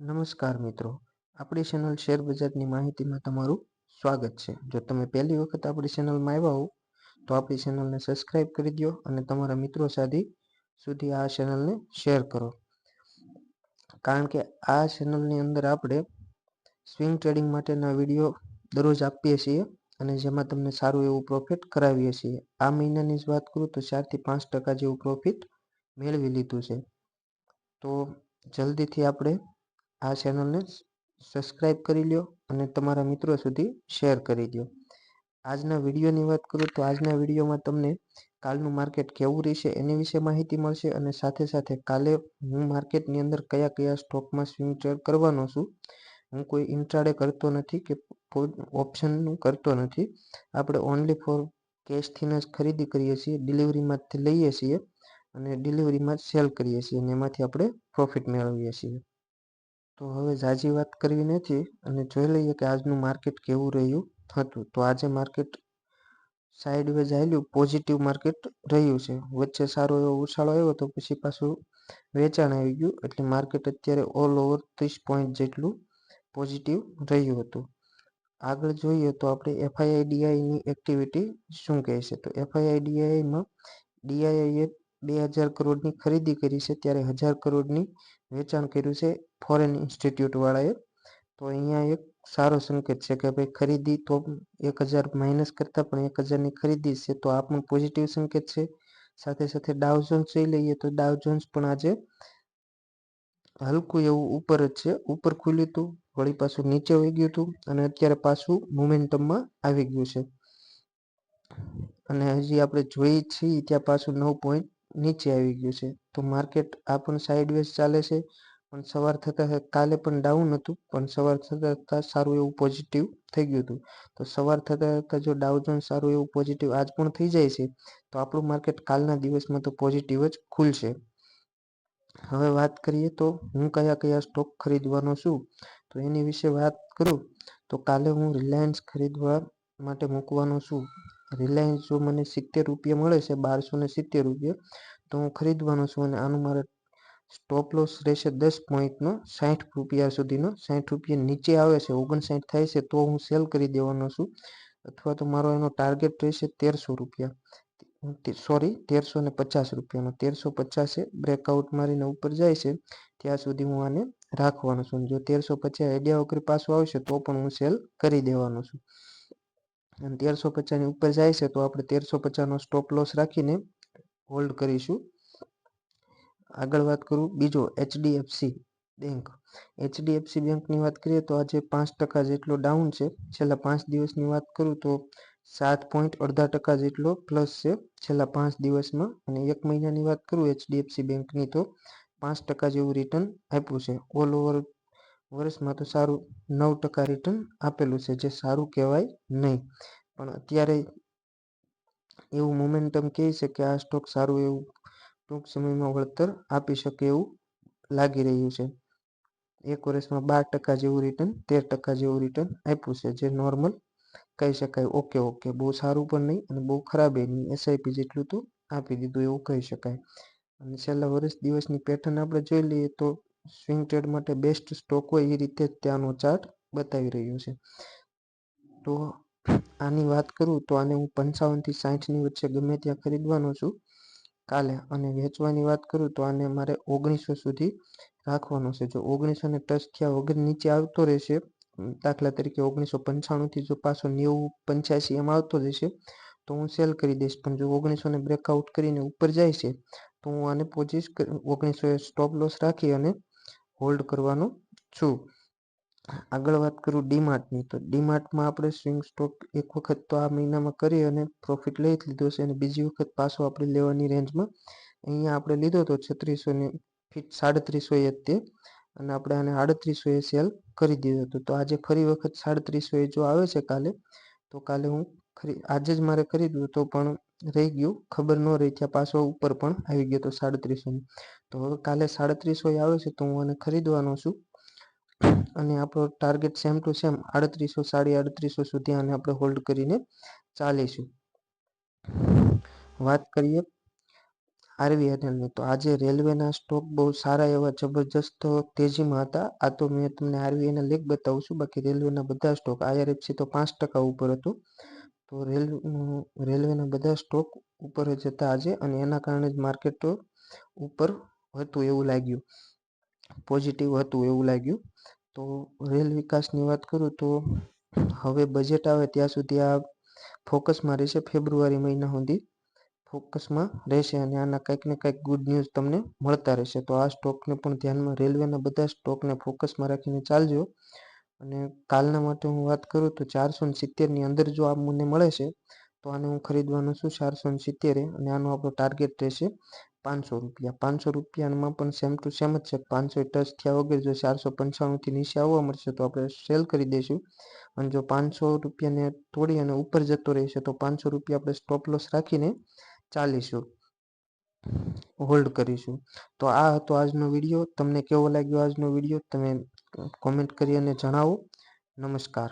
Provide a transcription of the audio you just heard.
નમસ્કાર મિત્રો. આપણી ચેનલ શેર બજારની માહિતીમાં તમારું સ્વાગત છે. જો તમે પહેલી વખત આપણી ચેનલમાં આવ્યા હો તો આપણી ચેનલને સબસ્ક્રાઇબ કરી દો અને તમારા મિત્રો સાથે સુધી આ ચેનલને શેર કરો. કારણ કે આ ચેનલની અંદર આપણે સ્વિંગ ટ્રેડિંગ માટેના વીડિયો દરરોજ આપીએ છીએ અને જેમાં તમને સારું એવું પ્રોફિટ કરાવીએ છીએ. આ મહિનાની જ વાત કરું તો ચારથી પાંચ ટકા જેવું પ્રોફિટ મેળવી લીધું છે. તો જલ્દીથી આપણે આ ચેનલને સબસ્ક્રાઈબ કરી લ્યો અને તમારા મિત્રો સુધી શેર કરી દો આજના વિડીયોની વાત કરું તો આજના વિડીયોમાં તમને કાલનું માર્કેટ કેવું રહેશે એની વિશે માહિતી મળશે અને સાથે સાથે કાલે હું માર્કેટની અંદર કયા કયા સ્ટોકમાં સ્વિંગ ટ્રેડ કરવાનો છું, હું કોઈ ઇન્ટ્રાડે કરતો નથી કે ઓપ્શનનું કરતો નથી. આપણે ઓનલી ફોર કેશથી જ ખરીદી કરીએ છીએ ડિલિવરીમાંથી લઈએ છીએ અને ડિલિવરીમાં સેલ કરીએ છીએ અને એમાંથી આપણે પ્રોફિટ મેળવીએ છીએ. તો હવે ઝાઝી વાત કરવી નથી અને જોઈ લઈએ કે આજનું માર્કેટ કેવું રહ્યું હતું. તો આજે માર્કેટ સાઈડવેઝ આવેલું પોઝિટિવ માર્કેટ રહ્યું છે. વચ્ચે સારો એવો ઉછાળો આવ્યો તો પછી પાછું વેચાણ આવી ગયું. એટલે માર્કેટ અત્યારે ઓલ ઓવર ત્રીસ પોઈન્ટ જેટલું પોઝિટિવ રહ્યું હતું. આગળ જોઈએ તો આપણે એફઆઈઆઈડીઆઈની એક્ટિવિટી શું કહે છે તો એફઆઈઆઈડીઆઈમાં ડીઆઈઆઈએ બે હજાર કરોડની ખરીદી કરી છે, ત્યારે હજાર કરોડની વેચાણ કર્યું છે ફોરેન ઇન્સ્ટિટ્યૂટવાળાએ તો અહીંયા એક સારો સંકેત છે કે ભાઈ ખરીદી તો એક હજાર માઇનસ કરતાં પણ એક હજારની ખરીદી છે, તો આ પણ પોઝિટિવ સંકેત છે. સાથે સાથે ડાવ જોન્સ જોઈ લઈએ તો ડાવ જોન્સ પણ આજે હલકું એવું ઉપર જ છે. ઉપર ખુલ્યું હતું, વળી પાછું નીચે વહી ગયું હતું અને અત્યારે પાછું મોમેન્ટમમાં આવી ગયું છે. અને હજી આપણે જોઈએ છીએ ત્યાં પાછું નવ પોઈન્ટ નીચે આવી ગયું છે. તો માર્કેટ આ પણ સાઇડવેઝ ચાલે છે. પણ સવાર થતાં કાલે પણ ડાઉન હતું. પણ સવાર થતાં થતાં સારું એવું પોઝિટિવ થઈ ગયું હતું. તો સવાર થતાં થતાં જો ડાઉઝોન સારું એવું પોઝિટિવ આજ પણ થઈ જાય છે, તો આપણું માર્કેટ કાલના દિવસમાં તો પોઝિટિવ જ ખુલશે. હવે વાત કરીએ તો હું કયા કયા સ્ટોક ખરીદવાનો છું? તો એની વિશે વાત કરું, તો કાલે હું રિલાયન્સ ખરીદવા માટે મૂકવાનો છું. રિલાયન્સ જો મને સિત્તેર રૂપિયા મળે છે, બારસો ને સિત્તેર રૂપિયા તો હું ખરીદવાનો છું અને આનું મારે સ્ટોપ લોસ રહેશે દસ પોઈન્ટનો સાઠ રૂપિયા સુધીનો સાઠ રૂપિયા નીચે આવે છે ઓગણસાઠ થાય છે, તો હું સેલ કરી દેવાનો છું. અથવા તો મારો એનો ટાર્ગેટ રહેશે તેરસો રૂપિયા. સોરી તેરસો ને પચાસ રૂપિયાનો. તેરસો પચાસે બ્રેકઆઉટ મારીને ઉપર જાય છે, ત્યાં સુધી હું આને રાખવાનો છું. જો તેરસો પચાસ આઈડિયા વગર પાછું આવશે, તો પણ હું સેલ કરી દેવાનો છું. અને તેરસો પચાસની ઉપર જાય છે, તો આપણે તેરસો પચાસનો સ્ટોપ લોસ રાખીને હોલ્ડ કરીશું. આગળ વાત કરું બીજો એચડીએફસી બેંક એચડીએફસી બેંકની વાત કરીએ તો આજે પાંચ ટકા જેટલો ડાઉન છે. છેલ્લા પાંચ દિવસની વાત કરું તો સાત પોઈન્ટ અડધા ટકા જેટલો પ્લસ છે છેલ્લા પાંચ દિવસમાં. અને એક મહિનાની વાત કરું એચડીએફસી બેંકની તો પાંચ ટકા જેવું રિટર્ન આપ્યું છે. ઓલ ઓવર વર્ષમાં તો સારું નવ ટકા રિટર્ન આપેલું છે, જે સારું કહેવાય નહીં. પણ અત્યારે એવું મોમેન્ટમ કહે છે કે આ સ્ટોક સારું એવું ટૂંક સમયમાં વળતર આપી શકે એવું લાગી રહ્યું છે. એક વર્ષમાં બાર ટકા જેવું રિટર્ન તેર ટકા જેવું રિટર્ન આપ્યું છે, જે નોર્મલ કહી શકાય. ઓકે ઓકે બહુ સારું પણ નહીં અને બહુ ખરાબ નહીં એસઆઈપી જેટલું તો આપી દીધું એવું કહી શકાય. અને છેલ્લા વર્ષ દિવસની પેટર્ન આપણે જોઈ લઈએ તો સ્વિંગ ટ્રેડ માટે બેસ્ટ સ્ટોક હોય એ રીતે ત્યાંનો ચાર્ટ બતાવી રહ્યું છે. તો આની વાત કરું તો આને હું પંચાવનથી સાઠની વચ્ચે ગમે ત્યાં ખરીદવાનો છું. કાલે અને વેચવાની વાત કરું તો આને મારે ઓગણીસો સુધી રાખવાનો છે. જો ઓગણીસો ને ટચ થયા વગર નીચે આવતો રહેશે દાખલા તરીકે ઓગણીસો પંચાણુંથી જો પાછો નેવું પંચ્યાસી એમ આવતો જશે તો હું સેલ કરી દઈશ. પણ જો ઓગણીસો ને બ્રેકઆઉટ કરીને ઉપર જાય છે, તો હું આને પોઝિશ ઓગણીસો સ્ટોપ લોસ રાખી અને હોલ્ડ કરવાનો છું. આગળ વાત કરું ડીમાર્ટની, તો ડીમાર્ટમાં આપણે સ્વિંગ સ્ટોક એક વખત તો આ મહિનામાં કરી અને પ્રોફિટ લઈ જ લીધો છે અને બીજી વખત પાછો આપણે લેવાની રેન્જમાં અહીંયા આપણે લીધો હતો છત્રીસોની ફીટ સાડત્રીસો એ તે, અને આપણે આને આડત્રીસો એ સેલ કરી દીધો હતો. તો આજે ફરી વખત સાડત્રીસો એ જો આવે છે કાલે, તો કાલે હું ખરી, આજે જ મારે ખરીદ્યું તો પણ રહી ગયું, ખબર ન રહી ત્યાં પાછો ઉપર પણ આવી ગયો તો સાડત્રીસોની. તો હવે કાલે સાડત્રીસો આવે છે તો હું આને ખરીદવાનો છું. અને આપણો ટાર્ગેટ સેમ ટુ સેમ આડત્રીસો સાડી આડત્રીસો સુધી આને આપણે હોલ્ડ કરીને ચાલીશું. વાત કરીએ આરવીએનએલની તો આજે રેલવેના સ્ટોક બહુ સારા એવા જબરજસ્ત તેજીમાં હતા. આ તો મેં તમને આરવીએનએલ લેખ બતાવું છું. બાકી રેલવેના બધા સ્ટોક આઈઆરએફસી તો પાંચ ટકા ઉપર હતું. તો રેલ, રેલવેના બધા સ્ટોક ઉપર જ હતા આજે અને એના કારણે જ માર્કેટ ઉપર હતું એવું લાગ્યું. પોઝિટિવ હતું એવું લાગ્યું. તો રેલ વિકાસની વાત કરું તો હવે બજેટ આવે ત્યાં સુધી આ ફોકસમાં રહેશે ફેબ્રુઆરી મહિના સુધી. ફોકસમાં રહેશે અને આના કંઈક ને કંઈક ગુડ ન્યૂઝ તમને મળતા રહેશે. તો આ સ્ટોકને પણ ધ્યાનમાં રેલવેના બધા સ્ટોકને ફોકસમાં રાખીને ચાલજો. અને કાલના માટે હું વાત કરું તો ચારસો ને સિત્તેરની અંદર જો આ મને મળે છે, તો આને હું ખરીદવાનો છું ચારસો સિત્તેરે અને આનો આપણો ટાર્ગેટ રહેશે પાંચસો રૂપિયા. પાંચસો રૂપિયામાં પણ સેમ ટુ સેમ જ છે. પાંચસો ટચ થયા વગર જો ચારસો પંચાણુંથી નીચે આવવા મળશે તો આપણે સેલ કરી દઈશું. અને જો પાંચસો રૂપિયાને તોડી અને ઉપર જતો રહેશે તો પાંચસો રૂપિયા આપણે સ્ટોપ લોસ રાખીને ચાલીશું. હોલ્ડ કરીશું. તો આ હતો આજનો વીડિયો. તમને કેવો લાગ્યો આજનો વીડિયો? તમે કોમેન્ટ કરી અને જણાવો. નમસ્કાર.